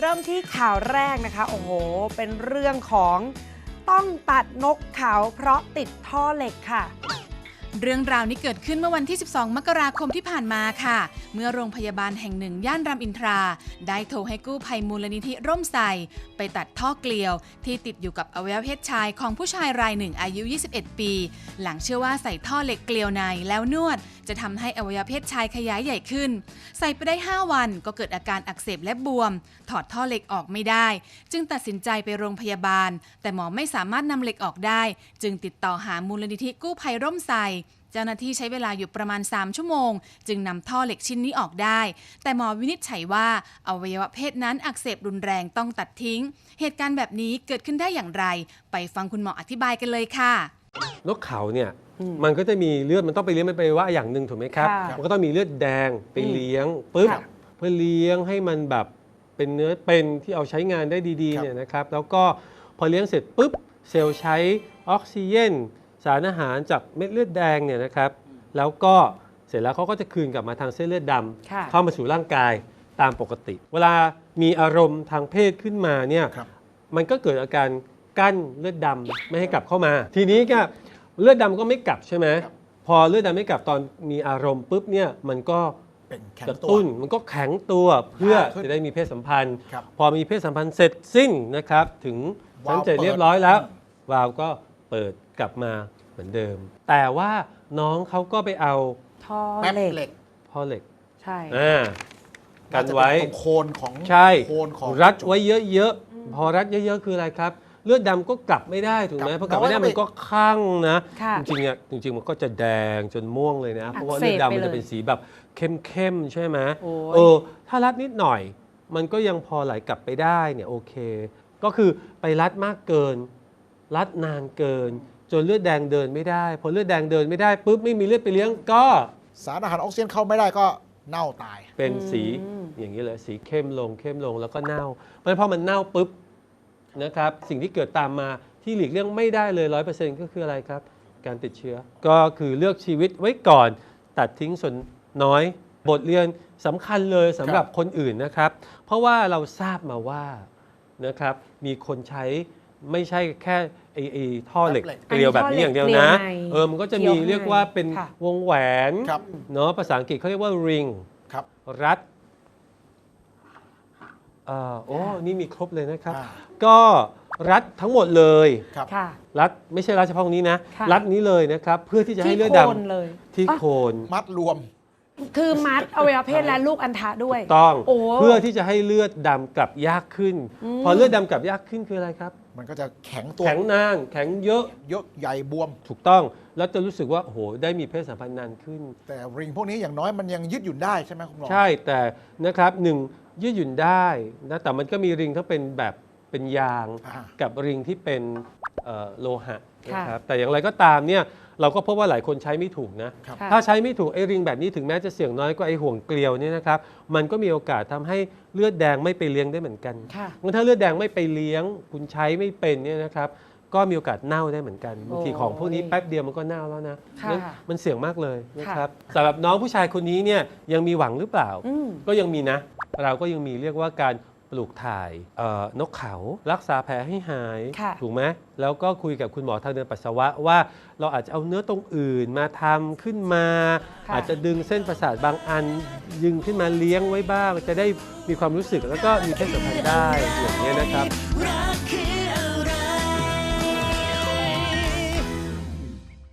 เริ่มที่ข่าวแรกนะคะ โอ้โห เป็นเรื่องของต้องตัดนกเขาเพราะติดท่อเหล็กค่ะ เรื่องราวนี้เกิดขึ้นเมื่อวันที่ 12 มกราคมที่ผ่านมาค่ะ เมื่อโรงพยาบาลแห่งหนึ่งย่านรามอินทรา ได้โทรให้กู้ภัยมูลนิธิร่มใส่ไปตัดท่อเกลียว ที่ติดอยู่กับอวัยวะเพศชายของผู้ชายรายหนึ่งอายุ 21 ปี หลังเชื่อว่าใส่ท่อเหล็กเกลียวในแล้วนวด จะทำให้อวัยวะเพศชายขยายใหญ่ขึ้น ใส่ไปได้ 5 วันก็เกิดอาการอักเสบและบวม ถอดท่อเหล็กออกไม่ได้ จึงตัดสินใจไปโรงพยาบาล แต่หมอไม่สามารถนำเหล็กออกได้ จึงติดต่อหามูลนิธิกู้ภัยร่มใสเจ้าหน้าที่ใช้เวลาอยู่ประมาณ 3 ชั่วโมง จึงนำท่อเหล็กชิ้นนี้ออกได้ แต่หมอวินิจฉัยว่าอวัยวะเพศนั้นอักเสบรุนแรงต้องตัดทิ้ง เหตุการณ์แบบนี้เกิดขึ้นได้อย่างไร ไปฟังคุณหมออธิบายกันเลยค่ะนกเขาเนี่ย มมันก็จะมีเลือดมันต้องไปเลี้ยงมันไปว่าอย่างหนึ่งถูกไหมครับ ค่ะมันก็ต้องมีเลือดแดงไปเลี้ยงปุ๊บค่ะเพื่อเลี้ยงให้มันแบบเป็นเนื้อเป็นที่เอาใช้งานได้ดีๆครับ เนี่ยนะครับ แล้วก็พอเลี้ยงเสร็จปุ๊บเซลล์ใช้ออกซิเจนสารอาหารจากเม็ดเลือดแดงเนี่ยนะครับ แล้วก็เสร็จแล้วเขาก็จะคืนกลับมาทางเส้นเลือดดำค่ะเข้ามาสู่ร่างกายตามปกติ เวลามีอารมณ์ทางเพศขึ้นมาเนี่ย ครับ มันก็เกิดอาการกั้นเลือดดำไม่ให้กลับเข้ามา ทีนี้ก็ เลือดดำก็ไม่กลับใช่ไหมครับ พอเลือดดำไม่กลับตอนมีอารมณ์ปุ๊บเนี่ยมันก็เป็นแข็งกระตัว ตุ้นมันก็แข็งตัวเพื่อขึ้นจะได้มีเพศสัมพันธ์ ครับพอมีเพศสัมพันธ์เสร็จสิ้นนะครับ ถึงวาล์วชั้นเจ็ดเปิด เรียบร้อยแล้วอืมวาล์วก็เปิดกลับมาเหมือนเดิม แต่ว่าน้องเขาก็ไปเอาท่อแป๊บเหล็ก เหล็กพ่อเหล็กใช่ อ่ากันไว้าจะเป็นตรงโคนของใช่ โคนของรัดไว้เยอะๆ พอรัดเยอะๆ คืออะไรครับ เลือดดำก็กลับไม่ได้ถูกไหมกลับพอกลับไม่ได้น้อยไปมันก็ข้างนะ ค่ะจริงๆอะจริง ๆ มันก็จะแดงจนม่วงเลยนะ เพราะว่าอักเสเลือบดดำมันไปเลยจะเป็นสีแบบเข้มๆใช่ไหมโอ้ย เออ ถ้ารัดนิดหน่อย มันก็ยังพอไหลกลับไปได้เนี่ยโอเค ก็คือไปรัดมากเกิน รัดนานเกิน จนเลือดแดงเดินไม่ได้ พอเลือดแดงเดินไม่ได้ปุ๊บไม่มีเลือดไปเลี้ยงก็ สารอาหารออกซิเจนเข้าไม่ได้ก็เน่าตาย เป็นสีอืม อย่างนี้เลยสีเข้มลงเข้มลงแล้วก็เน่าเพราะฉะนั้นพอมันเน่าปุ๊บ นะครับ สิ่งที่เกิดตามมาที่หลีกเลี่ยงไม่ได้เลยร้อยเปอร์เซ็นต์ก็คืออะไรครับ การติดเชื้อ ก็คือเลือกชีวิตไว้ก่อน ตัดทิ้งส่วนน้อย บทเรียนสำคัญเลยสำหรับคนอื่นนะครับ เพราะว่าเราทราบมาว่านะครับมีคนใช้ไม่ใช่แค่ไอ้ไอ้ท่อเหล็กเหล็กเกลียวแบบนี้อย่างเดียวนะอันนี้ท่อเหล็กเกลียวในเออมันก็จะมีเรียกว่าเป็นค่ะวงแหวนครับเนาะภาษาอังกฤษเขาเรียกว่า ring ครับรัด อ่าโอ้นี่มีครบเลยนะครับ อ่า ก็รัดทั้งหมดเลย ครับค่ะ รัดไม่ใช่รัดเฉพาะตรงนี้นะ ค่ะ รัดนี้เลยนะครับ เพื่อที่จะให้ที่เลือดโคดนเลยำที่โคนมัดรวม คือมัดอวัยวะเพศและลูกอัณฑะด้วย ต้องโอ้ เพื่อที่จะให้เลือดดำกลับยากขึ้นอืมพอเลือดดำกลับยากขึ้นคืออะไรครับ มันก็จะแข็งตัวแข็งนานแข็งเยอะเยอะใหญ่บวม ถูกต้อง แล้วจะรู้สึกว่าโอ้โหได้มีเพศสัมพันธ์นานขึ้น แต่ริงพวกนี้อย่างน้อยมันยังยืดหยุ่นได้ใช่ไหมคุณหมอ ใช่แต่นะครับหนึ่ง ยืดหยุ่นได้นะแต่มันก็มีริงทั้งเป็นแบบเป็นยางอ่ากับริงที่เป็นเอ่อโลหะค่ะนะครับแต่อย่างไรก็ตามเนี่ยเราก็พบว่าหลายคนใช้ไม่ถูกนะครับค่ะถ้าใช้ไม่ถูกไอ้ริงแบบนี้ถึงแม้จะเสี่ยงน้อยกว่าไอ้ห่วงเกลียวเนี่ยนะครับ มันก็มีโอกาสทำให้เลือดแดงไม่ไปเลี้ยงได้เหมือนกันค่ะงั้นถ้าเลือดแดงไม่ไปเลี้ยง คุณใช้ไม่เป็นเนี่ยนะครับ ก็มีโอกาสเน่าได้เหมือนกันบางทีของพวกนี้แป๊บเดียวมันก็เน่าแล้วนะค่ะงั้นมันเสี่ยงมากเลยนะครับสำหรับน้องผู้ชายคนนี้เนี่ยยังมีหวังหรือเปล่าอืมก็ยังมีนะ เราก็ยังมีเรียกว่าการปลูกถ่ายเอ่อนกเขารักษาแผลให้หายค่ะถูกไหมแล้วก็คุยกับคุณหมอทางเดินปัสสาวะว่าเราอาจจะเอาเนื้อตรงอื่นมาทำขึ้นมาค่ะอาจจะดึงเส้นประสาทบางอันยึงขึ้นมาเลี้ยงไว้บ้าง จะได้มีความรู้สึกแล้วก็มีเพศสัมพันธ์ได้อย่างนี้ยนะครับรักคือ